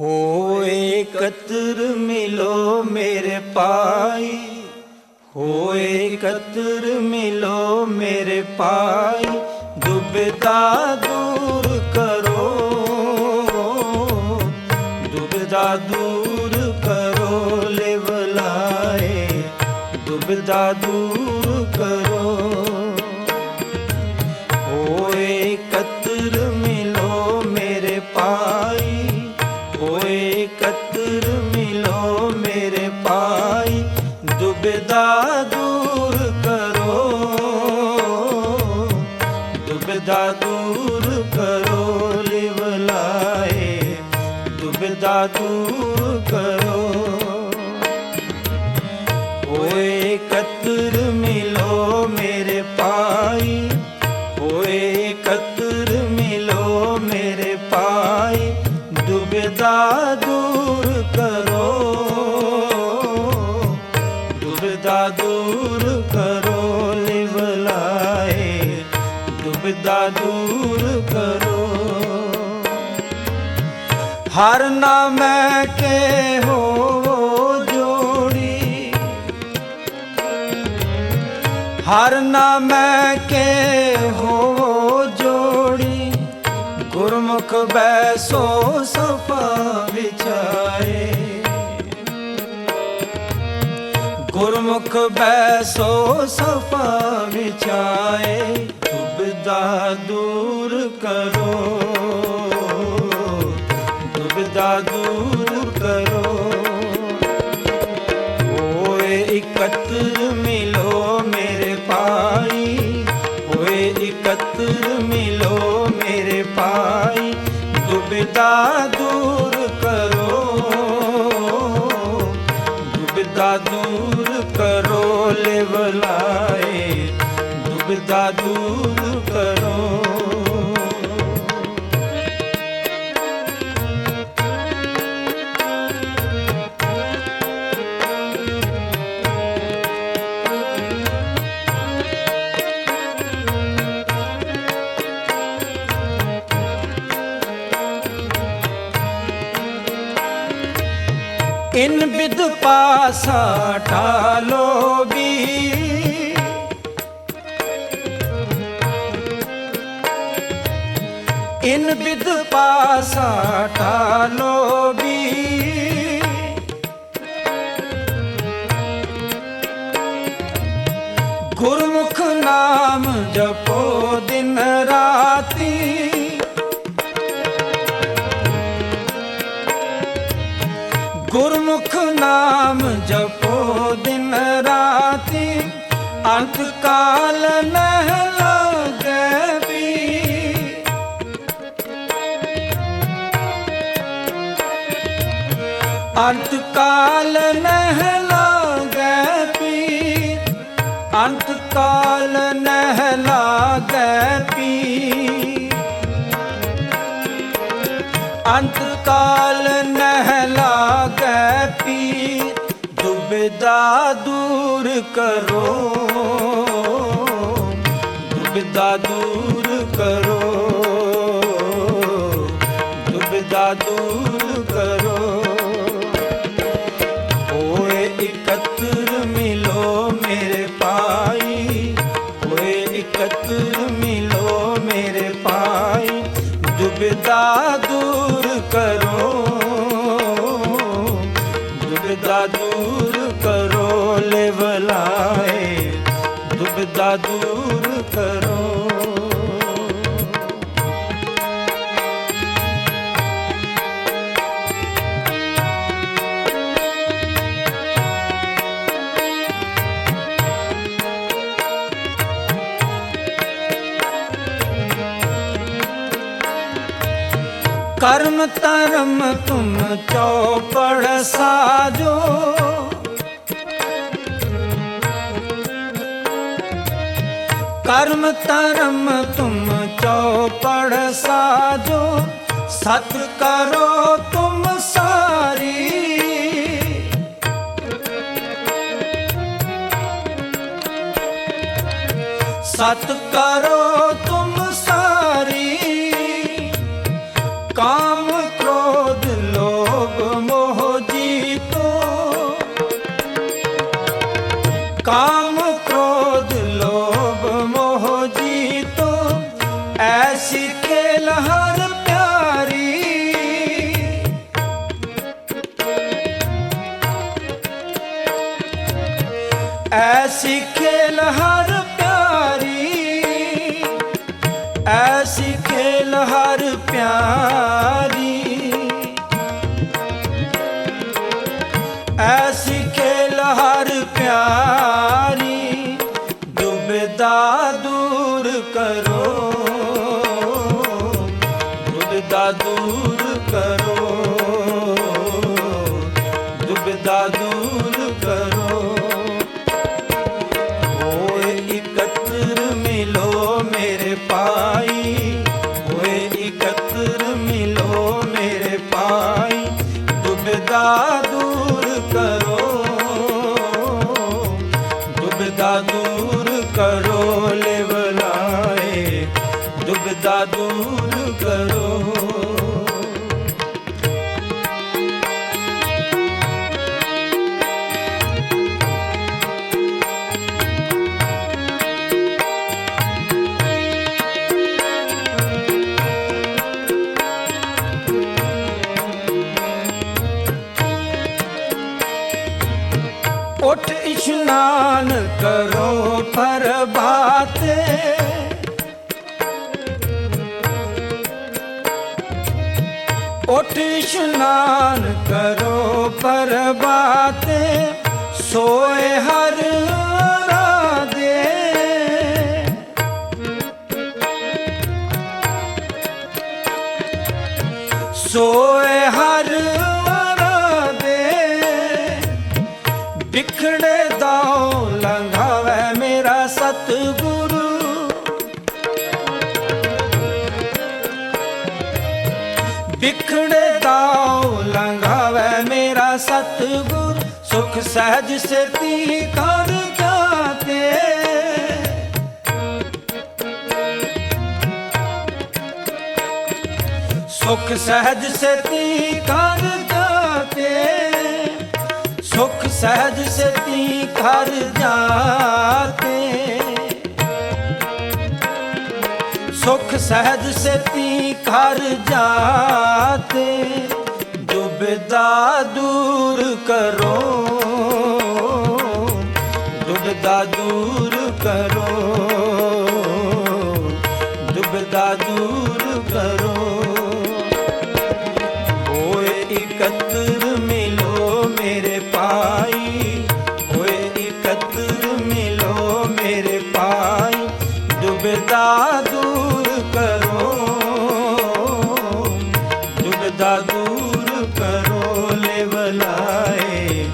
ਹੋਏ ਕਤਰ ਮਿਲੋ ਮੇਰੇ ਪਾਈ ਹੋਏ ਕਤਰ ਮਿਲੋ ਮੇਰੇ ਪਾਈ ਦੁਬਿਧਾ ਦੂਰ ਕਰੋ ਦੁਬਿਧਾ ਦੂਰ ਕਰੋ ਲਿਵਲਾਏ ਦੁਬਿਧਾ ਦੂਰ ਕਰੋ। ਦੁਬਿਧਾ ਦੂਰ ਕਰੋ ਲਿਵਲਾਏ ਦੁਬਿਧਾ ਦੂਰ ਕਰੋ ਹਰ ਨਾਮੈ ਕੇ ਹੋ ਜੋੜੀ? ਹਰ ਨਾਮੈ ਕੇ ਹੋ ਜੋੜੀ? ਗੁਰਮੁਖ ਬੈਸੋ ਸਫਾ ਵਿਚਾਏ ਗੁਰਮੁਖ ਬੈਸੋ ਸਫਾ ਵਿਚਾਏ ਦੁਬਿਧਾ ਦੂਰ ਕਰੋ। ਦੂਰ ਕਰੋ। ਹੋਏ ਇਕੱਤਰ ਮਿਲੋ ਮੇਰੇ ਪਾਈ ਹੋਏ ਇਕੱਤਰ ਮਿਲੋ ਮੇਰੇ ਪਾਈ ਦੁਬਿਧਾ ਦੂਰ ਕਰੋ। ਦੁਬਿਧਾ ਦੂਰ ਕਰੋ ਲਿਵਲਾਏ। ਦੁਬਿਧਾ ਦੂਰ ਕਰੋ। ਇਨ ਬਿਦ ਪਾਸਾ ਟਾਲੋਗੀ ਇਨ ਬਿਦ ਪਾਸਾ ਟਾਲੋਗੀ ਗੁਰਮੁਖ ਨਾਮ ਜਪੋ ਦਿਨ ਰਾਤੀ। ਗੁਰਮੁਖ ਨਾਮ ਜਪੋ ਦਿਨ ਰਾਤੀ। ਅੰਤ ਕਾਲ ਨਹਿ ਲਾਗੈ ਵੀ। ਅੰਤ ਕਾਲ ਨਹਿ ਲਾਗੈ ਪੀ ਅੰਤ ਕਾਲ ਨਹਿ ਲਾਗੈ ਪੀ ਅੰਤ ਕਾਲ ਨਹਿ ਲਾਗੈ ਪੀ ਦੁਬਿਧਾ ਦੂਰ ਕਰੋ। ਦੁਬਿਧਾ ਦੂਰ ਕਰੋ। ਦੁਬਿਧਾ ਦੂਰ ਕਰੋ। ਕਰਮ ਧਰਮ ਤੁਮ ਚੌਪੜ ਸਾਜੋ। ਕਰਮ ਧਰਮ ਤੁਮ ਚੌਪੜ ਸਾਜੋ ਸਤ ਕਰੋ ਤੁਮ ਸਾਰੀ। ਸਤ ਕਰੋ ਤੁਮ শিক্ষা ਦੁਬਿਧਾ ਦੂਰ ਕਰੋ। ਉਠ ਉਠ ਇਸ਼ਨਾਨ ਕਰੋ ਪ੍ਰਭਾਤੇ ਸੋਏ ਹਰ ਰਾਦੇ ਸੋਏ ਹਰ ਰਾਦੇ ਵਿਖੜੇ ਦਾਉ ਲੰਘਾਵੇ ਮੇਰਾ ਸਤਿਗੁਰੂ। ਵਿਖੜੇ ਸਤਿਗੁਰ, ਸੁਖ ਸਹਿਜ ਸੇਤੀ ਕਰ ਜਾਤੇ? ਸੁਖ ਸਹਿਜ ਸੇਤੀ ਕਰ ਜਾਤੇ? ਸੁਖ ਸਹਿਜ ਸਤੀ ਕਰ ਜਾਤੇ। ਸੁਖ ਸਹਿਜ ਸੇਤੀ ਕਰ ਜਾਤੇ। ਦੁਬਿਧਾ ਦੂਰ ਕਰੋ ਦੁਬਿਧਾ ਦੂਰ ਕਰੋ ਲੇਵਲਾਏ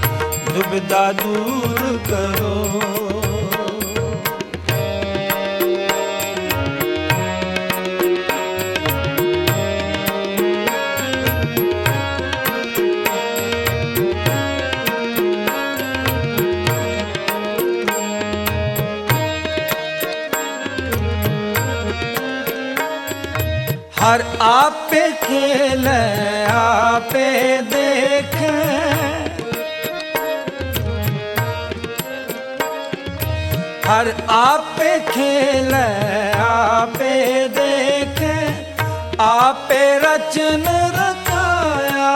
ਦੁਬਿਧਾ ਦੂਰ ਕਰੋ ਹਰ ਆਪੇ ਖੇਲ ਆਪੇ ਦੇਖ ਹਰ ਆਪੇ ਖੇਲ ਆਪੇ ਦੇਖ ਆਪੇ ਰਚਨ ਰਚਾਇਆ।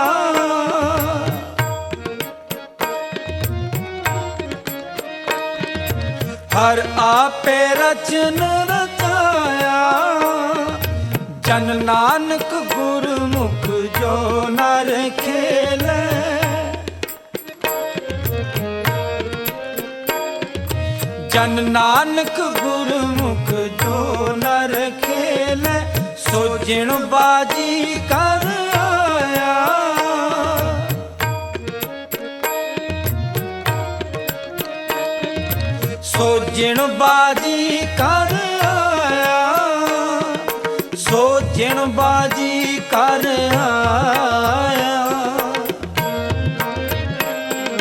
ਹਰ ਆਪੇ ਰਚਨ ਰਚਾਇਆ। ਜਨ ਨਾਨਕ ਗੁਰਮੁਖ ਜੋ ਨਰ ਖੇਲੇ ਜਨ ਨਾਨਕ ਗੁਰਮੁਖ ਜੋ ਨਰ ਖੇਲੇ ਸੋਜਣ ਬਾਜੀ ਕਰ ਆਇਆ। ਸੋਜਣ ਬਾਜੀ ਕਰ ਆਇਆ। ਸੋਜਣ ਬਾਜੀ ਕਰ